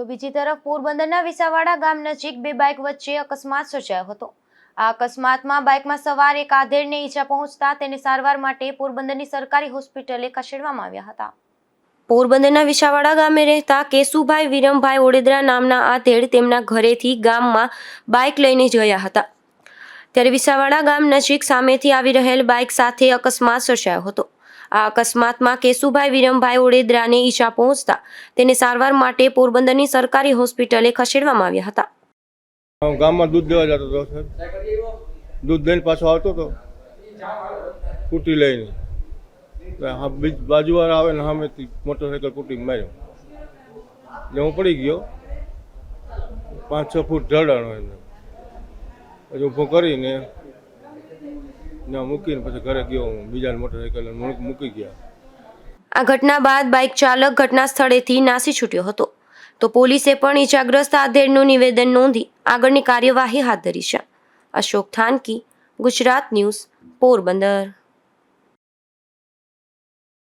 તો બીજી તરફ પોરબંદરના વિસાવાડા ગામ નજીક બે બાઇક વચ્ચે અકસ્માત સર્જાયો હતો. આ અકસ્માતમાં બાઇકમાં સવાર એક આધેડને ઈજા પહોંચતા તેને સારવાર માટે પોરબંદરની સરકારી હોસ્પિટલે ખસેડવામાં આવ્યા હતા. પોરબંદરના વિસાવાડા ગામે રહેતા કેશુભાઈ વિરમભાઈ ઓડેદરા નામના આધેડ તેમના ઘરેથી ગામમાં બાઇક લઈને ગયા હતા. ત્યારે વિસાવાડા ગામ નજીક સામેથી આવી રહેલ બાઇક સાથે અકસ્માત સર્જાયો હતો. આ અકસ્માતમાં કેશુભાઈ વિરમભાઈ ઓડેદરાને ઈજા પહોંચતા તેને સારવાર માટે પોરબંદરની સરકારી હોસ્પિટલે ખસેડવામાં આવ્યા હતા. ગામમાં દૂધ દેવા જતો હતો દૂધ દઈને પાછો આવતો હતો. કૂટી લઈને. બાજુવાળા આવે ને સામેથી મોટરસાઇકલ કૂટીને માર્યો. એટલે હું પડી ગયો. પાંચ છ ફૂટ ઢળાણો એને પછી ઊભો કરીને ત્યાં મૂકીને પછી ઘરે ગયો હું. બીજા મોટરસાઇકલ મૂકી ગયા. આ ઘટના બાદ બાઇક ચાલક ઘટના સ્થળેથી નાસી છૂટ્યો હતો. તો પોલીસે પણ ઈજાગ્રસ્ત આધેડનું નિવેદન નોંધી આગળની કાર્યવાહી હાથ ધરી છે. અશોક થાનકી, ગુજરાત ન્યૂઝ, પોરબંદર.